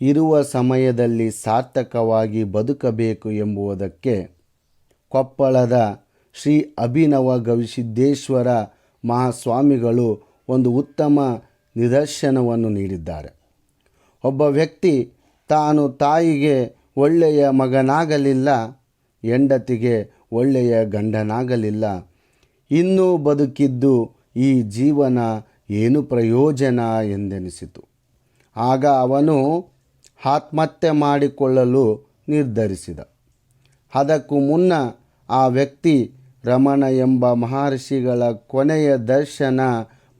ಇರುವ ಸಮಯದಲ್ಲಿ ಸಾರ್ಥಕವಾಗಿ ಬದುಕಬೇಕು ಎಂಬುದಕ್ಕೆ ಕೊಪ್ಪಳದ ಶ್ರೀ ಅಭಿನವ ಗವಿಸಿದ್ದೇಶ್ವರ ಮಹಾಸ್ವಾಮಿಗಳು ಒಂದು ಉತ್ತಮ ನಿದರ್ಶನವನ್ನು ನೀಡಿದ್ದಾರೆ. ಒಬ್ಬ ವ್ಯಕ್ತಿ ತಾನು ತಾಯಿಗೆ ಒಳ್ಳೆಯ ಮಗನಾಗಲಿಲ್ಲ, ಹೆಂಡತಿಗೆ ಒಳ್ಳೆಯ ಗಂಡನಾಗಲಿಲ್ಲ. ಇನ್ನೂ ಬದುಕಿದ್ದು ಈ ಜೀವನ ಏನು ಪ್ರಯೋಜನ ಎಂದೆನಿಸಿತು. ಆಗ ಅವನು ಆತ್ಮಹತ್ಯೆ ಮಾಡಿಕೊಳ್ಳಲು ನಿರ್ಧರಿಸಿದ. ಅದಕ್ಕೂ ಮುನ್ನ ಆ ವ್ಯಕ್ತಿ ರಮಣ ಎಂಬ ಮಹರ್ಷಿಗಳ ಕೊನೆಯ ದರ್ಶನ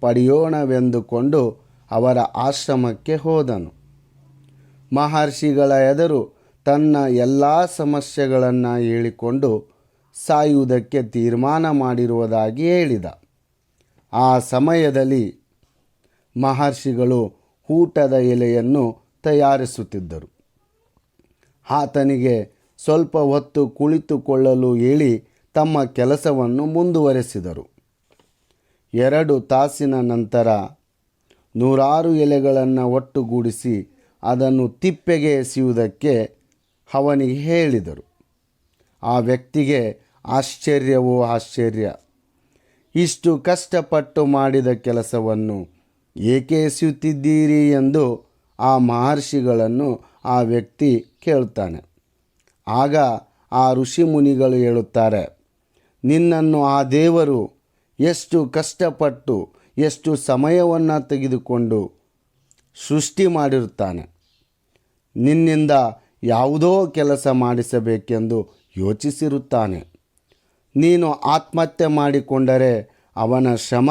ಪಡೆಯೋಣವೆಂದುಕೊಂಡು ಅವರ ಆಶ್ರಮಕ್ಕೆ ಹೋದನು. ಮಹರ್ಷಿಗಳ ಎದುರು ತನ್ನ ಎಲ್ಲ ಸಮಸ್ಯೆಗಳನ್ನು ಹೇಳಿಕೊಂಡು ಸಾಯುವುದಕ್ಕೆ ತೀರ್ಮಾನ ಮಾಡಿರುವುದಾಗಿ ಹೇಳಿದ. ಆ ಸಮಯದಲ್ಲಿ ಮಹರ್ಷಿಗಳು ಊಟದ ಎಲೆಯನ್ನು ತಯಾರಿಸುತ್ತಿದ್ದರು. ಆತನಿಗೆ ಸ್ವಲ್ಪ ಹೊತ್ತು ಕುಳಿತುಕೊಳ್ಳಲು ಹೇಳಿ ತಮ್ಮ ಕೆಲಸವನ್ನು ಮುಂದುವರೆಸಿದರು. ಎರಡು ತಾಸಿನ ನಂತರ ನೂರಾರು ಎಲೆಗಳನ್ನು ಒಟ್ಟುಗೂಡಿಸಿ ಅದನ್ನು ತಿಪ್ಪೆಗೆ ಎಸೆಯುವುದಕ್ಕೆ ಅವನಿಗೆ ಹೇಳಿದರು. ಆ ವ್ಯಕ್ತಿಗೆ ಆಶ್ಚರ್ಯವೋ ಆಶ್ಚರ್ಯ. ಇಷ್ಟು ಕಷ್ಟಪಟ್ಟು ಮಾಡಿದ ಕೆಲಸವನ್ನು ಏಕೆ ಎಸೆಯುತ್ತಿದ್ದೀರಿ ಎಂದು ಆ ಮಹರ್ಷಿಗಳನ್ನು ಆ ವ್ಯಕ್ತಿ ಕೇಳ್ತಾನೆ. ಆಗ ಆ ಋಷಿ ಮುನಿಗಳು ಹೇಳುತ್ತಾರೆ, ನಿನ್ನನ್ನು ಆ ದೇವರು ಎಷ್ಟು ಕಷ್ಟಪಟ್ಟು, ಎಷ್ಟು ಸಮಯವನ್ನು ತೆಗೆದುಕೊಂಡು ಸೃಷ್ಟಿ ಮಾಡಿರುತ್ತಾನೆ. ನಿನ್ನಿಂದ ಯಾವುದೋ ಕೆಲಸ ಮಾಡಿಸಬೇಕೆಂದು ಯೋಚಿಸಿರುತ್ತಾನೆ. ನೀನು ಆತ್ಮಹತ್ಯೆ ಮಾಡಿಕೊಂಡರೆ ಅವನ ಶ್ರಮ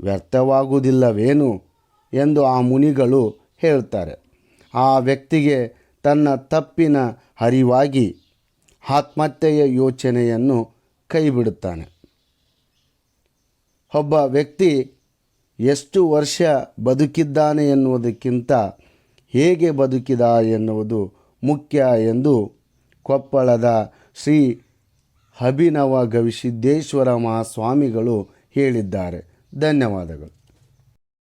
ವ್ಯರ್ಥವಾಗುವುದಿಲ್ಲವೇನು? ಎಂದು ಆ ಮುನಿಗಳು ಹೇಳ್ತಾರೆ ಆ ವ್ಯಕ್ತಿಗೆ ತನ್ನ ತಪ್ಪಿನ ಅರಿವಾಗಿ ಆತ್ಮಹತ್ಯೆಯ ಯೋಚನೆಯನ್ನು ಕೈಬಿಡುತ್ತಾನೆ. ಒಬ್ಬ ವ್ಯಕ್ತಿ ಎಷ್ಟು ವರ್ಷ ಬದುಕಿದ್ದಾನೆ ಎನ್ನುವುದಕ್ಕಿಂತ ಹೇಗೆ ಬದುಕಿದ ಎನ್ನುವುದು ಮುಖ್ಯ ಎಂದು ಕೊಪ್ಪಳದ ಶ್ರೀ ಅಭಿನವ ಗವಿಸಿದ್ದೇಶ್ವರ ಮಹಾಸ್ವಾಮಿಗಳು ಹೇಳಿದ್ದಾರೆ. ಧನ್ಯವಾದಗಳು.